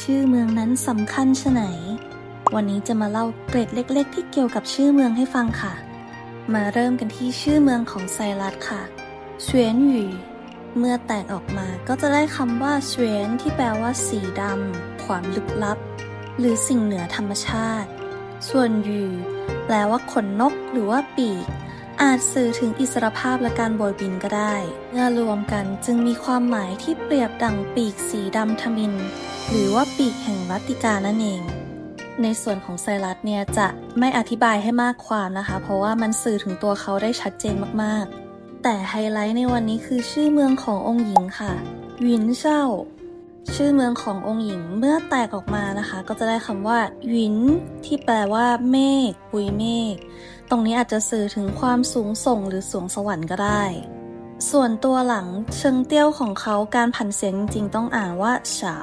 ชื่อเมืองนั้นสำคัญชะไหน วันนี้จะมาเล่าเกร็ดเล็ก ๆ ที่เกี่ยวกับชื่อเมืองให้ฟังค่ะ มาเริ่มกันที่ชื่อเมืองของไซรัสค่ะเฉวียนหยู่เมื่อแตกออกมาก็จะได้คำว่าเฉวียนที่แปลว่าสีดำ ความลึกลับ หรือสิ่งเหนือธรรมชาติ ส่วนหยู่แปลว่าขนนกหรือว่าปีก อาจสื่อถึงอิสรภาพและการโบยบินก็ได้เมื่อรวมกันจึงมีความหมายที่เปรียบดั่งปีกสีดำทมิน หรือว่าปีกแห่งรัติกานั่นเอง ในส่วนของไซรัสเนี่ยจะไม่อธิบายให้มากความนะคะ เพราะว่ามันสื่อถึงตัวเขาได้ชัดเจนมากๆ แต่ไฮไลท์ในวันนี้คือชื่อเมืองขององค์หญิงค่ะวินเช่าชื่อเมืองขององค์หญิงเมื่อแตกออกมานะคะ ก็จะได้คำว่าวินที่แปลว่าเมฆปุยเมฆ ตรงนี้อาจจะสื่อถึงความสูงส่งหรือสวงสวรรค์ก็ได้ ส่วนตัวหลังเชิงเตี้ยวของเขาการผันเสียงจริงๆต้องอ่านว่าเฉา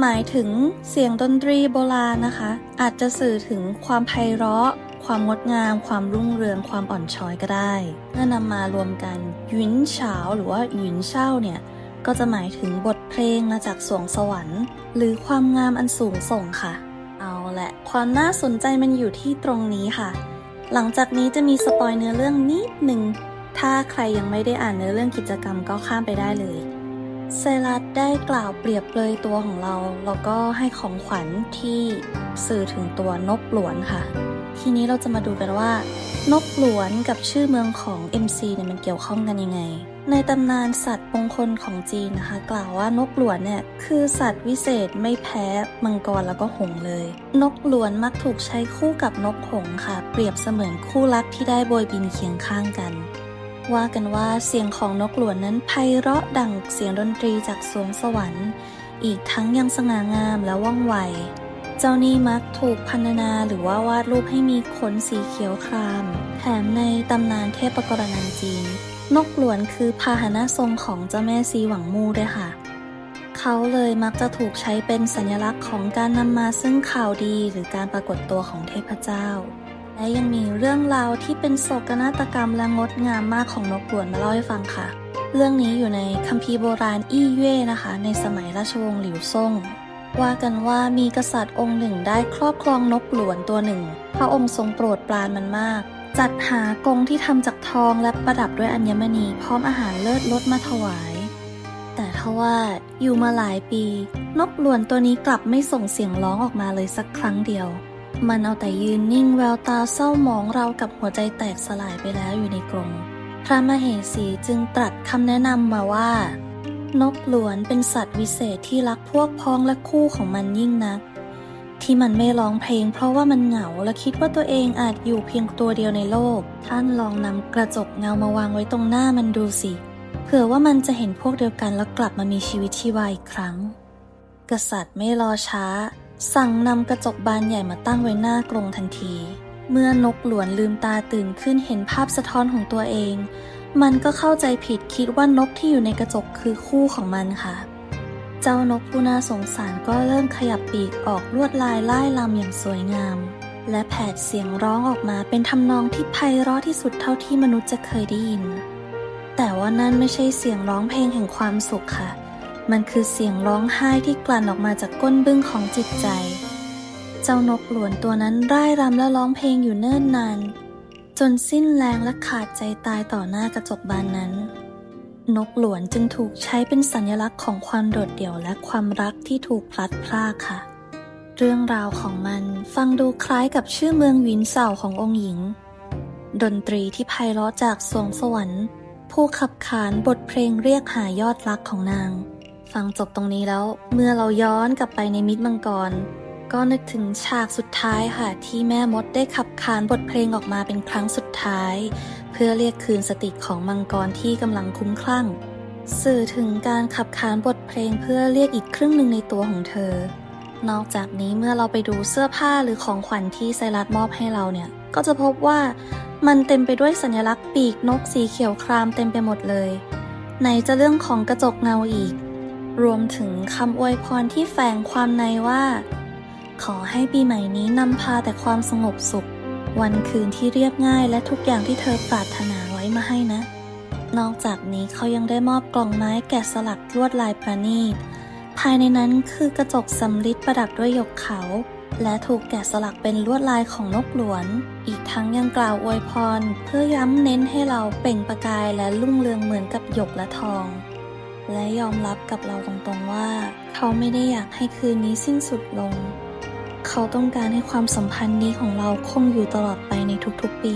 หมายถึงเสียงดนตรีโบราณนะคะ อาจจะสื่อถึงความไพเราะ ความงดงาม ความรุ่งเรือง ความอ่อนช้อยก็ได้เมื่อนำมารวมกันหยุนเฉาหรือว่าหยุนเช่าเนี่ยก็จะหมายถึงบทเพลงมาจากสวงสวรรค์ หรือความงามอันสูงส่งค่ะ เอาละความน่าสนใจมันอยู่ที่ตรงนี้ค่ะ หลังจากนี้จะมีสปอยเนื้อเรื่องนิดหนึ่ง ถ้าใครยังไม่ได้อ่านเนื้อเรื่องกิจกรรมก็ข้ามไปได้เลย เซรัสได้กล่าวเปรียบเลยตัวของเรา แล้วก็ให้ของขวัญที่สื่อถึงตัวนกหลวนค่ะ ทีนี้เราจะมาดูกันว่า นกหลวนกับชื่อเมืองของ MC เนี่ยมันเกี่ยวข้องกันยังไง ในตำนานสัตว์มงคลของจีนนะคะ กล่าวว่านกหลวนเนี่ยคือสัตว์วิเศษไม่แพ้มังกรแล้วก็หงส์เลย นกหลวนมักถูกใช้คู่กับนกหงส์ค่ะ เปรียบเสมือนคู่รักที่ได้โบยบินเคียงข้างกันว่ากันว่าเสียงของนกหลวนนั้นไพเราะดังเสียงดนตรีจากสวงสวรรค์ อีกทั้งยังสง่างามและว่องไว เจ้านี่มักถูกพันนาหรือว่าวาดรูปให้มีขนสีเขียวคราม แถมในตำนานเทพกรนันจีน นกหลวนคือพาหนะทรงของเจ้าแม่ซีหวังมูด้วยค่ะ เขาเลยมักจะถูกใช้เป็นสัญลักษณ์ของการนำมาซึ่งข่าวดีหรือการปรากฏตัวของเทพเจ้า และยังมีเรื่องราวที่เป็นโศกนาฏกรรมและงดงามมากของนกหลวนมาเล่าให้ฟังค่ะ เรื่องนี้อยู่ในคัมภีร์โบราณอี้เย่นะคะ ในสมัยราชวงศ์หลิวซ่ง ว่ากันว่ามีกษัตริย์องค์หนึ่งได้ครอบครองนกหลวนตัวหนึ่ง พระองค์ทรงโปรดปรานมันมาก จัดหากรงที่ทำจากทองและประดับด้วยอัญมณีพร้อมอาหารเลิศรสมาถวาย แต่ทว่าอยู่มาหลายปี นกหลวนตัวนี้กลับไม่ส่งเสียงร้องออกมาเลยสักครั้งเดียว มันเอาแต่ยืนนิ่งแววตาเศร้าหมองราวกับหัวใจแตกสลายไปแล้วอยู่ในกรงพระมเหสีจึงตรัสคำแนะนำมาว่า นกหลวนเป็นสัตว์วิเศษที่รักพวกพ้องและคู่ของมันยิ่งนัก ที่มันไม่ร้องเพลงเพราะว่ามันเหงาและคิดว่าตัวเองอาจอยู่เพียงตัวเดียวในโลก ท่านลองนำกระจกเงามาวางไว้ตรงหน้ามันดูสิ เผื่อว่ามันจะเห็นพวกเดียวกันแล้วกลับมามีชีวิตชีวาอีกครั้ง กษัตริย์ไม่รอช้า สั่งนำกระจกบานใหญ่มาตั้งไว้หน้ากรงทันที เมื่อนกหลวนลืมตาตื่นขึ้นเห็นภาพสะท้อนของตัวเอง มันก็เข้าใจผิดคิดว่านกที่อยู่ในกระจกคือคู่ของมันค่ะ เจ้านกผู้น่าสงสารก็เริ่มขยับปีกออกลวดลายไล่ลำอย่างสวยงาม และแผดเสียงร้องออกมาเป็นทำนองที่ไพเราะที่สุดเท่าที่มนุษย์จะเคยได้ยิน แต่ว่านั่นไม่ใช่เสียงร้องเพลงแห่งความสุขค่ะ มันคือเสียงร้องไห้ที่กลั่นออกมาจากก้นบึ้งของจิตใจ เจ้านกหลวนตัวนั้นร่ายรำและร้องเพลงอยู่เนิ่นนาน จนสิ้นแรงและขาดใจตายต่อหน้ากระจกบานนั้น นกหลวนจึงถูกใช้เป็นสัญลักษณ์ของความโดดเดี่ยวและความรักที่ถูกพลัดพรากค่ะ เรื่องราวของมันฟังดูคล้ายกับชื่อเมืองวินเสาขององค์หญิง ดนตรีที่ไพเราะจากสวงสวรรค์ ผู้ขับขานบทเพลงเรียกหายอดรักของนาง ฟังจบตรงนี้แล้วเมื่อเราย้อนกลับไปในมิตรมังกร ก็นึกถึงฉากสุดท้ายค่ะ ที่แม่มดได้ขับขานบทเพลงออกมาเป็นครั้งสุดท้าย เพื่อเรียกคืนสติของมังกรที่กำลังคุ้มคลั่ง สื่อถึงการขับขานบทเพลงเพื่อเรียกอีกครึ่งหนึ่งในตัวของเธอ นอกจากนี้เมื่อเราไปดูเสื้อผ้าหรือของขวัญที่ไซรัสมอบให้เราเนี่ย ก็จะพบว่ามันเต็มไปด้วยสัญลักษณ์ปีกนกสีเขียวครามเต็มไปหมดเลยไหนจะเรื่องของกระจกเงาอีก รวมถึงคำอวยพรที่แฝงความในว่า ขอให้ปีใหม่นี้นำพาแต่ความสงบสุข วันคืนที่เรียบง่ายและทุกอย่างที่เธอปรารถนาไว้มาให้นะ นอกจากนี้เขายังได้มอบกล่องไม้แกะสลักลวดลายประณีต ภายในนั้นคือกระจกสำริดประดับด้วยหยกเขา และถูกแกะสลักเป็นลวดลายของนกหลวน อีกทั้งยังกล่าวอวยพร เพื่อย้ำเน้นให้เราเปล่งประกายและรุ่งเรืองเหมือนกับหยกและทองและยอมรับกับเราตรงๆว่า เขาไม่ได้อยากให้คืนนี้สิ้นสุดลง เขาต้องการให้ความสัมพันธ์นี้ของเราคงอยู่ตลอดไปในทุกๆปี